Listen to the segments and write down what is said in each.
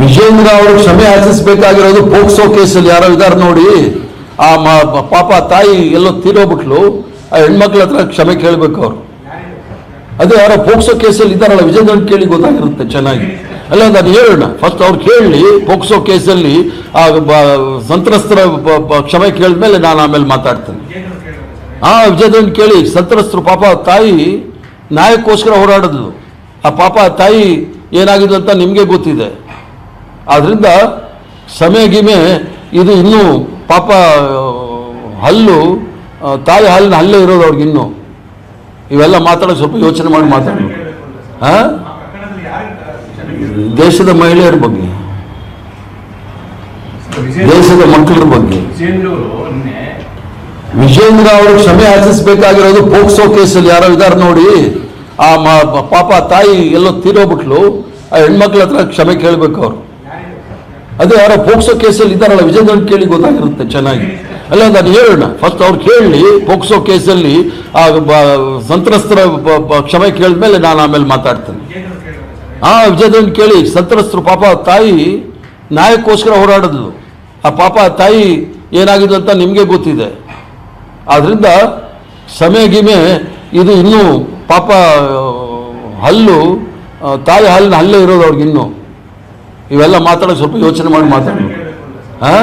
ವಿಜೇಂದ್ರ ಅವರು ಕ್ಷಮೆ ಆಚರಿಸಬೇಕಾಗಿರೋದು ಪೋಕ್ಸೋ ಕೇಸಲ್ಲಿ ಯಾರೋ ಇದ್ದಾರೆ ನೋಡಿ. ಆ ಪಾಪ ತಾಯಿ ಎಲ್ಲೋ ತೀರೋಗ್ಬಿಟ್ಲು. ಆ ಹೆಣ್ಮಕ್ಳ ಹತ್ರ ಕ್ಷಮೆ ಕೇಳಬೇಕು ಅವರು. ಅದೇ ಯಾರೋ ಪೋಕ್ಸೋ ಕೇಸಲ್ಲಿ ಇದ್ದಾರಲ್ಲ ವಿಜೇಂದ್ರ ಕೇಳಿ ಗೊತ್ತಾಗಿರುತ್ತೆ ಚೆನ್ನಾಗಿ. ಅಲ್ಲ ನಾನು ಹೇಳೋಣ. ಫಸ್ಟ್ ಅವ್ರು ಕೇಳಿ ಪೋಕ್ಸೋ ಕೇಸಲ್ಲಿ ಆ ಸಂತ್ರಸ್ತರ ಕ್ಷಮೆ ಕೇಳಿದ್ಮೇಲೆ ನಾನು ಆಮೇಲೆ ಮಾತಾಡ್ತೇನೆ. ಆ ವಿಜಯೇಂದ್ರನ್ ಕೇಳಿ ಸಂತ್ರಸ್ತರು ಪಾಪ ತಾಯಿ ನಾಯಕ್ಕೋಸ್ಕರ ಹೋರಾಡಿದ್ಲು. ಆ ಪಾಪ ತಾಯಿ ಏನಾಗಿದ್ದು ಅಂತ ನಿಮಗೆ ಗೊತ್ತಿದೆ. ಆದ್ರಿಂದ ಸಮಯ ಗಿಮೆ, ಇದು ಇನ್ನೂ ಪಾಪ, ಹಲ್ಲು ತಾಯಿ ಹಾಲಿನ ಹಲ್ಲೇ ಇರೋದು ಅವ್ರಿಗೆ ಇನ್ನೂ. ಇವೆಲ್ಲ ಮಾತಾಡೋಕೆ ಸ್ವಲ್ಪ ಯೋಚನೆ ಮಾಡಿ ಮಾತಾಡೋದು ಹಾ ದೇಶದ ಮಹಿಳೆಯರ ಬಗ್ಗೆ. ದೇಶದ ಮಕ್ಕಳ ಬಗ್ಗೆ. ವಿಜೇಂದ್ರ ಅವರು ಕ್ಷಮೆ ಆಚರಿಸಬೇಕಾಗಿರೋದು ಪೋಕ್ಸೋ ಕೇಸಲ್ಲಿ. ಯಾರೋ ಇದಾರೆ ನೋಡಿ. ಆ ಪಾಪ ತಾಯಿ ಎಲ್ಲೋ ತೀರೋಗ್ಬಿಟ್ಲು. ಆ ಹೆಣ್ಮಕ್ಳ ಹತ್ರ ಕ್ಷಮೆ ಕೇಳಬೇಕು ಅವರು. ಅದೇ ಯಾರೋ ಪೋಕ್ಸೋ ಕೇಸಲ್ಲಿ ಇದ್ದಾರಲ್ಲ ವಿಜೇಂದ್ರನ್ ಕೇಳಿ ಗೊತ್ತಾಗಿರುತ್ತೆ ಚೆನ್ನಾಗಿ. ಅಲ್ಲ ನಾನು ಹೇಳೋಣ. ಫಸ್ಟ್ ಅವ್ರು ಕೇಳಲಿ ಪೋಕ್ಸೋ ಕೇಸಲ್ಲಿ ಆ ಸಂತ್ರಸ್ತರ ಕ್ಷಮೆ ಕೇಳಿದ್ಮೇಲೆ ನಾನು ಆಮೇಲೆ ಮಾತಾಡ್ತೇನೆ. ಆ ವಿಜಯೇಂದ್ರನ್ ಕೇಳಿ ಸಂತ್ರಸ್ತರು ಪಾಪ ತಾಯಿ ನ್ಯಾಯಕ್ಕೋಸ್ಕರ ಹೋರಾಡಿದ್ಲು ಆ ಪಾಪ ತಾಯಿ ಏನಾಗಿದ್ದು ಅಂತ ನಿಮಗೆ ಗೊತ್ತಿದೆ. ಆದ್ದರಿಂದ ಸಮಯ ಗಿಮೆ, ಇದು ಇನ್ನೂ ಪಾಪ, ಹಲ್ಲು ತಾಯಿ ಹಾಲಿನ ಹಲ್ಲೇ ಇರೋದು ಅವ್ರಿಗೆ ಇನ್ನೂ. ಇವೆಲ್ಲ ಮಾತಾಡೋಕೆ ಸ್ವಲ್ಪ ಯೋಚನೆ ಮಾಡಿ ಮಾತಾಡಬೇಕು ಹಾ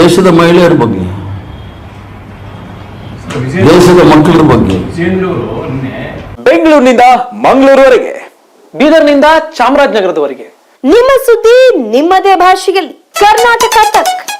ದೇಶದ ಮಹಿಳೆಯರ ಬಗ್ಗೆ. ದೇಶದ ಮಕ್ಕಳ ಬಗ್ಗೆ. ಬೆಂಗಳೂರಿನಿಂದ ಮಂಗಳೂರುವರೆಗೆ ಬೀದರ್ನಿಂದ ಚಾಮರಾಜನಗರದವರೆಗೆ. ನಿಮ್ಮ ಸುದ್ದಿ ನಿಮ್ಮದೇ ಭಾಷೆಯಲ್ಲಿ. ಕರ್ನಾಟಕ ತಕ್.